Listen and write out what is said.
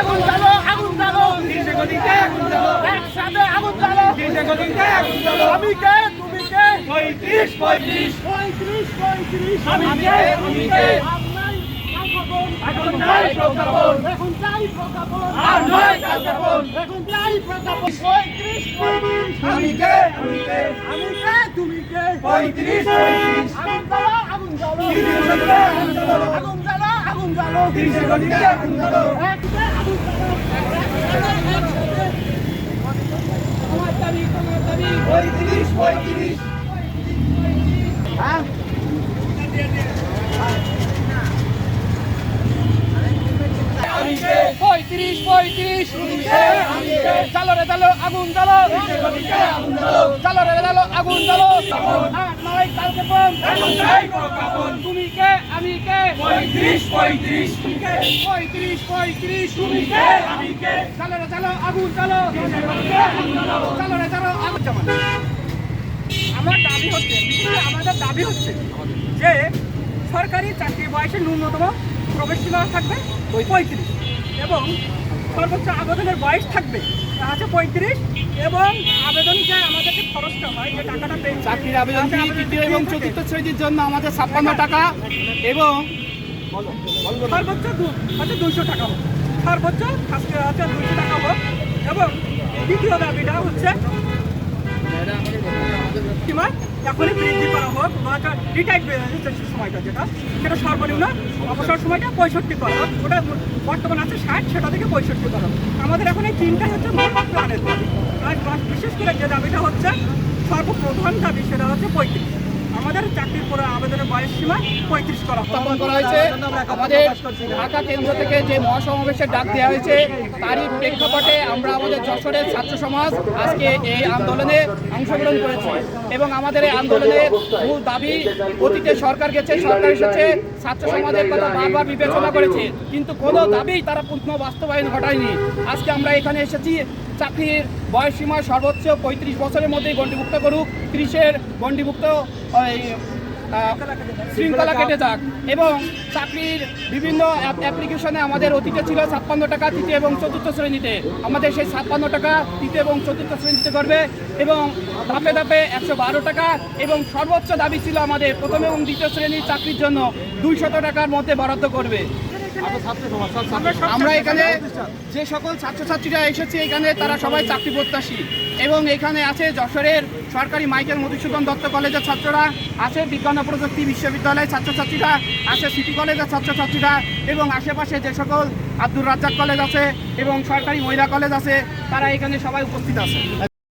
আগুন জ্বালো আগুন জ্বালো তিরিশে গতিতে আগুন জ্বালো একসাথে আগুন জ্বালো তিরিশে গতিতে আগুন জ্বালো আমি কে তুমি কে পঁয়ত্রিশ পঁয়ত্রিশ পঁয়ত্রিশ পঁয়ত্রিশ আমি কে? আমি কে? এখন চাই প্রজ্ঞাপন। এখন চাই প্রজ্ঞাপন। আর নয় প্রজ্ঞাপন। এখন প্রজ্ঞাপন। পঁয়ত্রিশ আমি কে আমি কে আমি কে তুমি কে পঁয়ত্রিশ পঁয়ত্রিশ আগুন জ্বালো আগুন জ্বালো আগুন জ্বালো পঁয়ত্রিশ পঁয়ত্রিশ হ্যাঁ আমি কে পঁয়ত্রিশ পঁয়ত্রিশ। কে? আমি কে? চালো রে চালো আগুন জ্বালো। গতিতে আগুন জ্বালো চালো রে চালো আগুন জ্বালো। আট নয় কালকে পম। এখন চাই প্রজ্ঞাপন তুমি কে? আমি কে? পঁয়ত্রিশ পঁয়ত্রিশ পঁয়ত্রিশ পঁয়ত্রিশ তুমি কে? আমি কে? চালো রে চালো আগুন জ্বালো। চালো রে চালো আগুন আমার দাবি হচ্ছে আমাদের দাবি হচ্ছে যে সরকারি চাকরি বয়সে ন্যূনতম প্রবেশ সীমা থাকবে পঁয়ত্রিশ। এবং সর্বোচ্চ আবেদনের বয়স থাকবে হচ্ছে পঁয়ত্রিশ এবং আবেদন যে আমাদের যে খরচটা হয় যে টাকাটা পেয়ে চাকরির আবেদন তৃতীয় এবং চতুর্থ শ্রেণির জন্য আমাদের ছাপ্পান্ন টাকা এবং সর্বোচ্চ দু- হচ্ছে দুইশো টাকা হোক। সর্বোচ্চ আজকে হচ্ছে দুইশো টাকা হোক। এবং দ্বিতীয় দাবিটা হচ্ছে সীমা এখনই বৃদ্ধি করা হোক বা রিটায়ার্ড সময়টা যেটা। সেটা সর্বনিম্ন অবসর সময়টা পঁয়ষট্টি করা হোক। ওটা বর্তমান আছে ষাট, সেটা থেকে পঁয়ষট্টি করা হোক। আমাদের এখন এই তিনটাই হচ্ছে মূল প্রাণের দাবি। আর বিশেষ করে যে দাবিটা হচ্ছে সর্বপ্রধান দাবি, সেটা হচ্ছে পঁয়ত্রিশ। আমাদের চাকরির পরে আবেদনের বয়স সীমা পঁয়ত্রিশ করা স্থাপন করা হয়েছে। আমাদের ঢাকা কেন্দ্র থেকে যে মহাসমাবেশের ডাক দেওয়া হয়েছে তারই প্রেক্ষাপটে আমরা আমাদের যশোরের ছাত্র সমাজ আজকে এই আন্দোলনে অংশগ্রহণ করেছি এবং আমাদের এই আন্দোলনের মূল দাবি অতীতে সরকার গেছে সরকার এসেছে ছাত্র সমাজের কথা বারবার বিবেচনা করেছে কিন্তু কোনো দাবি তারা পূর্ণ বাস্তবায়ন ঘটায়নি। আজকে আমরা এখানে এসেছি চাকরির বয়সসীমা সর্বোচ্চ পঁয়ত্রিশ বছরের মধ্যেই গণ্ডিভুক্ত করুক, ত্রিশের গণ্ডিভুক্ত শৃঙ্খলা কেটে যাক। এবং চাকরির বিভিন্ন অ্যাপ- অ্যাপ্লিকেশনে আমাদের অতীতে ছিল ছাপ্পান্ন টাকা তৃতীয় এবং চতুর্থ শ্রেণীতে। আমাদের সেই ছাপ্পান্ন টাকা তৃতীয় এবং চতুর্থ শ্রেণীতে করবে এবং ধাপে ধাপে একশো বারো টাকা এবং সর্বোচ্চ দাবি ছিল আমাদের প্রথম এবং দ্বিতীয় শ্রেণির চাকরির জন্য দুইশত টাকার মধ্যে বরাদ্দ করবে। আমরা এখানে যে সকল ছাত্রছাত্রীরা এসেছে, এখানে তারা সবাই চাকরি প্রত্যাশী। এবং এখানে আছে যশোরের সরকারি মাইকেল মধুসূদন দত্ত কলেজের ছাত্ররা, আছে বিজ্ঞান ও প্রযুক্তি বিশ্ববিদ্যালয়ের ছাত্রছাত্রীরা, আছে সিটি কলেজের ছাত্রছাত্রীরা, এবং আশেপাশে যে সকল আব্দুর রাজ্জাক কলেজ আছে, এবং সরকারি মহিলা কলেজ আছে, তারা এখানে সবাই উপস্থিত আছে।